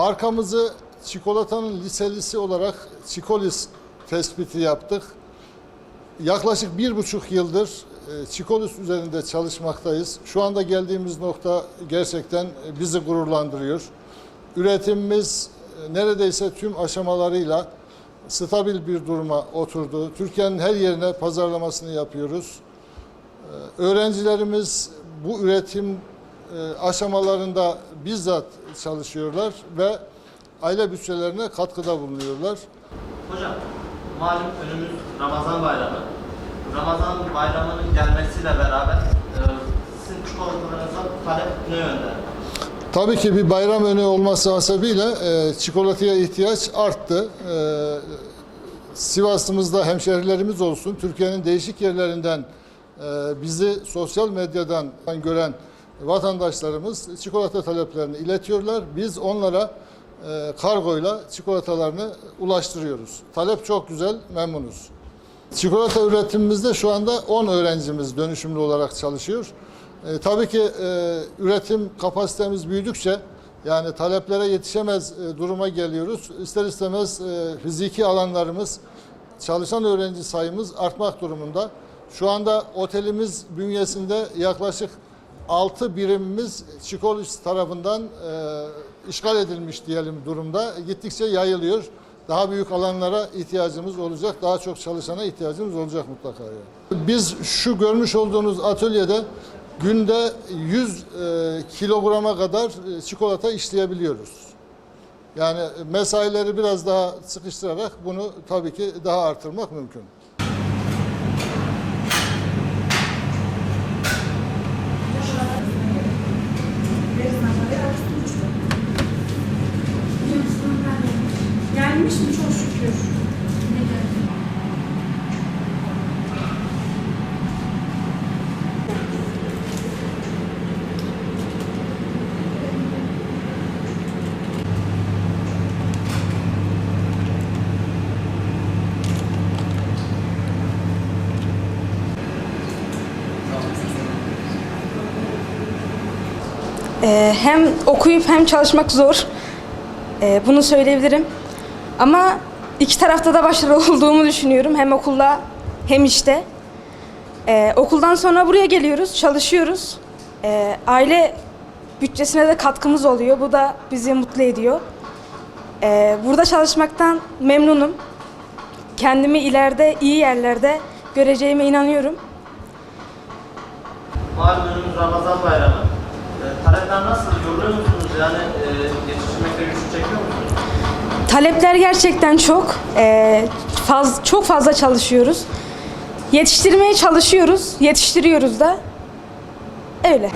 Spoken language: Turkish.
markamızı çikolatanın liselisi olarak Çikolis tespiti yaptık. Yaklaşık bir buçuk yıldır e, Çikolis üzerinde çalışmaktayız. Şu anda geldiğimiz nokta gerçekten e, bizi gururlandırıyor. Üretimimiz e, neredeyse tüm aşamalarıyla stabil bir duruma oturdu. Türkiye'nin her yerine pazarlamasını yapıyoruz. Öğrencilerimiz bu üretim aşamalarında bizzat çalışıyorlar ve aile bütçelerine katkıda bulunuyorlar. Hocam, malum önümüz Ramazan bayramı. Ramazan bayramının gelmesiyle beraber e, sizin çikolatalarınıza talep ne yönde? Tabii ki bir bayram önü olması hasebiyle e, çikolataya ihtiyaç arttı. E, Sivas'ımızda hemşehrilerimiz olsun, Türkiye'nin değişik yerlerinden e, bizi sosyal medyadan gören vatandaşlarımız çikolata taleplerini iletiyorlar. Biz onlara e, kargoyla çikolatalarını ulaştırıyoruz. Talep çok güzel, memnunuz. Çikolata üretimimizde şu anda 10 öğrencimiz dönüşümlü olarak çalışıyor. E, tabii ki e, üretim kapasitemiz büyüdükçe yani taleplere yetişemez e, duruma geliyoruz. İster istemez e, fiziki alanlarımız, çalışan öğrenci sayımız artmak durumunda. Şu anda otelimiz bünyesinde yaklaşık 6 birimimiz Çikolis tarafından e, işgal edilmiş diyelim durumda. Gittikçe yayılıyor. Daha büyük alanlara ihtiyacımız olacak. Daha çok çalışana ihtiyacımız olacak mutlaka. Yani. Biz şu görmüş olduğunuz atölyede günde 100 e, kilograma kadar e, çikolata işleyebiliyoruz. Yani mesaileri biraz daha sıkıştırarak bunu tabii ki daha artırmak mümkün. Ee, hem okuyup hem çalışmak zor. Ee, bunu söyleyebilirim. Ama iki tarafta da başarılı olduğumu düşünüyorum. Hem okulda hem işte. Ee, okuldan sonra buraya geliyoruz, çalışıyoruz. Ee, aile bütçesine de katkımız oluyor. Bu da bizi mutlu ediyor. Ee, burada çalışmaktan memnunum. Kendimi ileride iyi yerlerde göreceğime inanıyorum. Malum Ramazan bayramı. E, talepler nasıl? Yoruluyor musunuz? Yani e, yetiştirmekte güçlük çekiyor musunuz? Talepler gerçekten çok. Ee, faz, çok fazla çalışıyoruz. Yetiştirmeye çalışıyoruz. Yetiştiriyoruz da. Öyle.